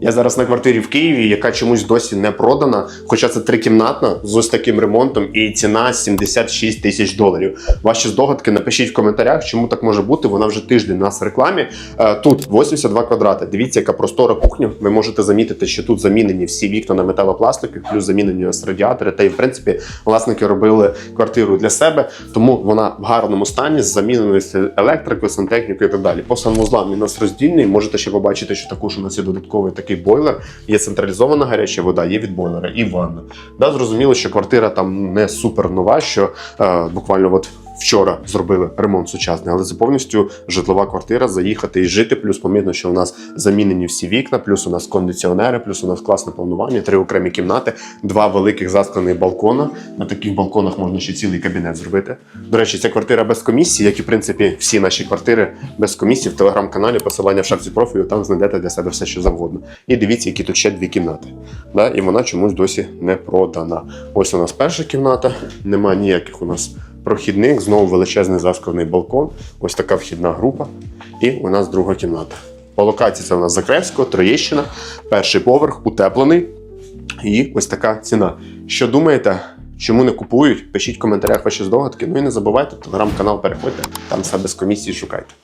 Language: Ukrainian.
Я зараз на квартирі в Києві, яка чомусь досі не продана, хоча це трикімнатна з ось таким ремонтом, і ціна 76 тисяч доларів. Ваші здогадки напишіть в коментарях, чому так може бути. Вона вже тиждень у нас в рекламі. Е, Тут 82 квадрати. Дивіться, яка простора кухня. Ви можете замітити, що тут замінені всі вікна на металопластикові, плюс замінені ось радіатори. Та й в принципі власники робили квартиру для себе, тому вона в гарному стані з заміненою електрикою, сантехнікою і так далі. По санвузлам у нас роздільний. Можете ще побачити, що також у нас є додатковий такий бойлер. Є централізована гаряча вода, є від бойлера і ванна. Да, зрозуміло, що квартира там не супер нова, що е, буквально от. Вчора зробили ремонт сучасний, але це повністю житлова квартира. Заїхати і жити. Плюс помітно, що у нас замінені всі вікна, плюс у нас кондиціонери, плюс у нас класне планування, три окремі кімнати, два великих засклених балкона. На таких балконах можна ще цілий кабінет зробити. До речі, ця квартира без комісії, як і в принципі всі наші квартири без комісії в телеграм-каналі. Посилання в шапці профілю, там знайдете для себе все, що завгодно. І дивіться, які тут ще дві кімнати. Да? І вона чомусь досі не продана. Ось у нас перша кімната, немає ніяких у нас прохідник, знову величезний засклений балкон. Ось така вхідна група. І у нас друга кімната. По локації це у нас Закревська, Троєщина, перший поверх, утеплений. І ось така ціна. Що думаєте? Чому не купують? Пишіть в коментарях ваші здогадки. Ну і не забувайте, телеграм-канал переходьте, там все без комісії шукайте.